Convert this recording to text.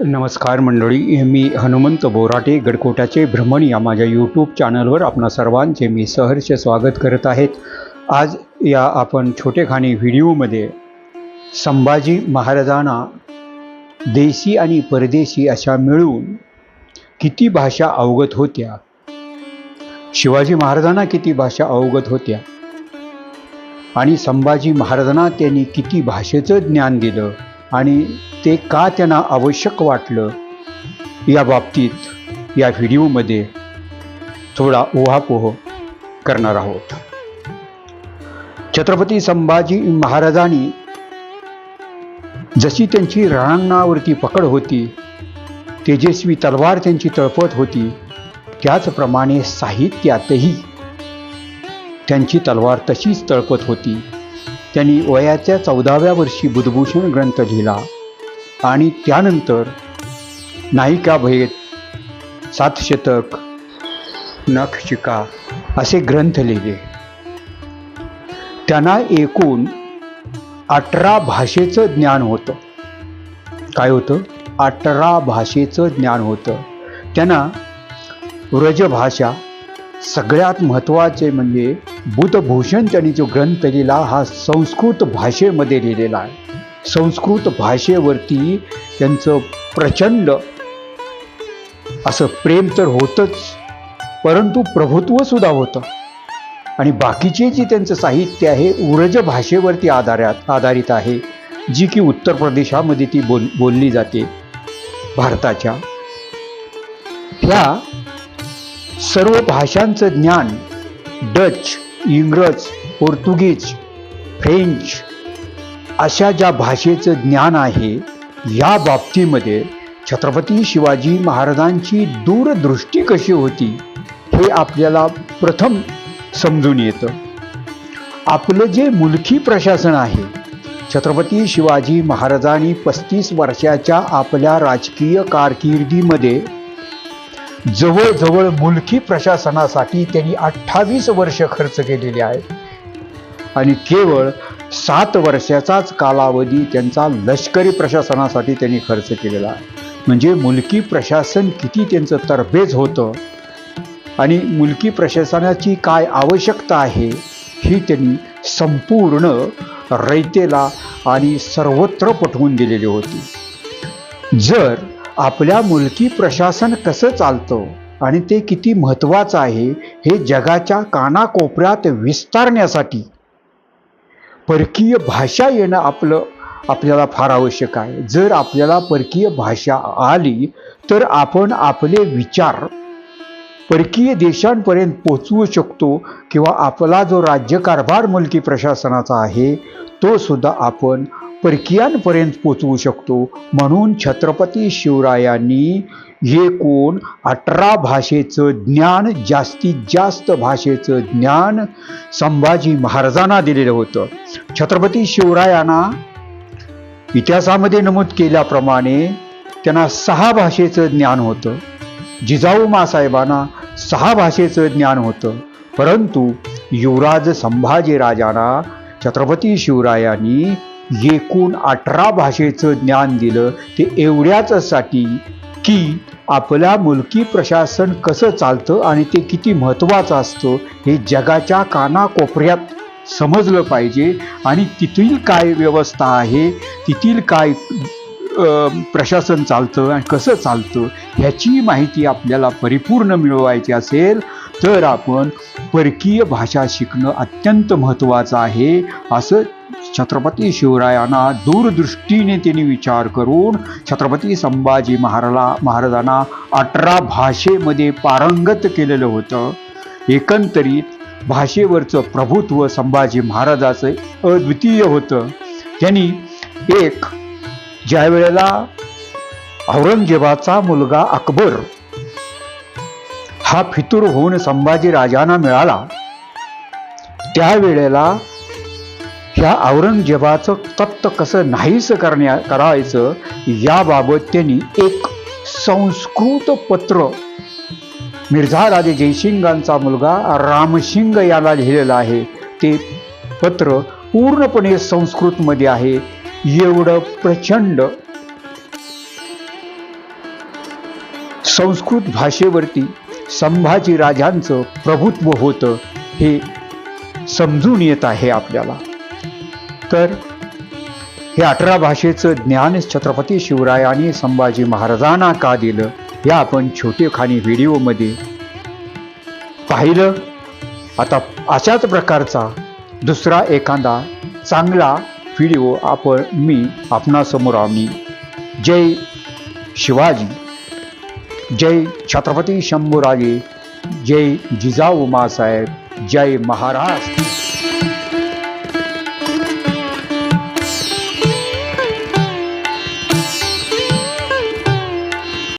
नमस्कार मंडळी मी हनुमंत बोराटे गडकोटाचे भ्रमण या माझ्या यूट्यूब चॅनलवर आपणा सर्वांचे मी सहर्ष स्वागत करत आहेत. आज या आपण छोटेखानी व्हिडिओमध्ये संभाजी महाराजांना देशी आणि परदेशी अशा मिळून किती भाषा अवगत होत्या? शिवाजी महाराजांना किती भाषा अवगत होत्या? आणि संभाजी महाराजांना त्यांनी किती भाषेचं ज्ञान दिलं आणि ते का त्यांना आवश्यक वाटलं या बाबतीत या व्हिडिओमध्ये थोडा उहापोह करणार आहोत. छत्रपती संभाजी महाराजांनी जशी त्यांची रणांगणावरती पकड होती तेजस्वी तलवार त्यांची तळपत होती त्याचप्रमाणे साहित्यातही त्यांची तलवार तशीच तळपत होती. त्यांनी वयाच्या चौदाव्या वर्षी बुधभूषण ग्रंथ लिहिला आणि त्यानंतर नायिका भेद सातशतक नखशिका असे ग्रंथ लिहिले. त्यांना एकूण अठरा भाषेचं ज्ञान होतं. काय होतं? अठरा भाषेचं ज्ञान होतं. त्यांना व्रजभाषा सगळ्यात महत्त्वाचे म्हणजे बुधभूषण त्यांनी जो ग्रंथ लिहिला हा संस्कृत भाषेमध्ये लिहिलेला आहे. संस्कृत भाषेवरती त्यांचं प्रचंड असं प्रेम तर होतंच परंतु प्रभुत्वसुद्धा होतं. आणि बाकीचे जे त्यांचं साहित्य आहे उरज भाषेवरती आधारात आधारित आहे जी की उत्तर प्रदेशामध्ये ती बोल बोलली जाते भारताच्या. ह्या सर्व भाषांचं ज्ञान डच इंग्रज पोर्तुगीज फ्रेंच अशा ज्या भाषेचं ज्ञान आहे या बाबतीमध्ये छत्रपती शिवाजी महाराजांची दूरदृष्टी कशी होती हे आपल्याला प्रथम समजून येतं. आपलं जे मुलकी प्रशासन आहे छत्रपती शिवाजी महाराजांनी पस्तीस वर्षाच्या आपल्या राजकीय कारकिर्दीमध्ये जवळजवळ मुलकी प्रशासनासाठी त्यांनी अठ्ठावीस वर्ष खर्च केलेले आहेत. आणि केवळ सात वर्षाचाच कालावधी त्यांचा लष्करी प्रशासनासाठी त्यांनी खर्च केलेला आहे. म्हणजे मुलकी प्रशासन किती त्यांचं तरबेज होतं आणि मुलकी प्रशासनाची काय आवश्यकता आहे ही त्यांनी संपूर्ण रयतेला आणि सर्वत्र पटवून दिलेली होती. जर आपल्या मुलकी प्रशासन कसं चालतं आणि ते किती महत्त्वाचं आहे हे जगाच्या कानाकोपऱ्यात विस्तारण्यासाठी. परकीय भाषा येणं आपलं आपल्याला फार आवश्यक आहे. जर आपल्याला परकीय भाषा आली तर आपण आपले विचार परकीय देशांपर्यंत पोचवू शकतो किंवा आपला जो राज्यकारभार मुलकी प्रशासनाचा आहे तो सुद्धा आपण परकीयांपर्यंत पोचवू शकतो. म्हणून छत्रपती शिवरायांनी एकूण अठरा भाषेचं ज्ञान जास्तीत जास्त भाषेचं ज्ञान संभाजी महाराजांना दिलेलं होतं. छत्रपती शिवरायांना इतिहासामध्ये नमूद केल्याप्रमाणे त्यांना सहा भाषेचं ज्ञान होतं. जिजाऊ मासाहेबांना सहा भाषेचं ज्ञान होतं. परंतु युवराज संभाजीराजांना छत्रपती शिवरायांनी एकूण अठरा भाषेचं ज्ञान दिलं ते एवढ्याचसाठी की आपल्या मुलकी प्रशासन कसं चालतं आणि ते किती महत्त्वाचं असतं हे जगाच्या कानाकोपऱ्यात समजलं पाहिजे. आणि तिथील काय व्यवस्था आहे तिथील काय प्रशासन चालतं आणि कसं चालतं ह्याची माहिती आपल्याला परिपूर्ण मिळवायची असेल तर आपण परकीय भाषा शिकणं अत्यंत महत्त्वाचं आहे असं छत्रपती शिवरायांना दूरदृष्टीने त्यांनी विचार करून छत्रपती संभाजी महाराला महाराजांना अठरा भाषेमध्ये पारंगत केलेलं होतं. एकंदरीत भाषेवरचं प्रभुत्व संभाजी महाराजाचं अद्वितीय होतं. त्यांनी एक ज्या वेळेला औरंगजेबाचा मुलगा अकबर हा फितूर होऊन संभाजी राजांना मिळाला त्यावेळेला ह्या औरंगजेबाचं तप्त कसं नाहीसं करण्या करायचं याबाबत त्यांनी एक संस्कृत पत्र मिर्झा राजे जयसिंगांचा मुलगा रामसिंग याला लिहिलेलं आहे. ते पत्र पूर्णपणे संस्कृतमध्ये आहे. एवढं प्रचंड संस्कृत भाषेवरती संभाजी राजांचं प्रभुत्व होतं हे समजून येत आहे आपल्याला. तर हे अठरा भाषेचं ज्ञान छत्रपती शिवरायांनी संभाजी महाराजांना का दिलं? हे आपण छोटेखानी व्हिडिओमध्ये पाहिलं. आता अशाच प्रकारचा दुसरा एखादा चांगला व्हिडिओ आपण मी आपणासमोर आम्ही जय शिवाजी. जय छत्रपती शंभूराजे. जय जिजाऊ मासाहेब जय महाराज.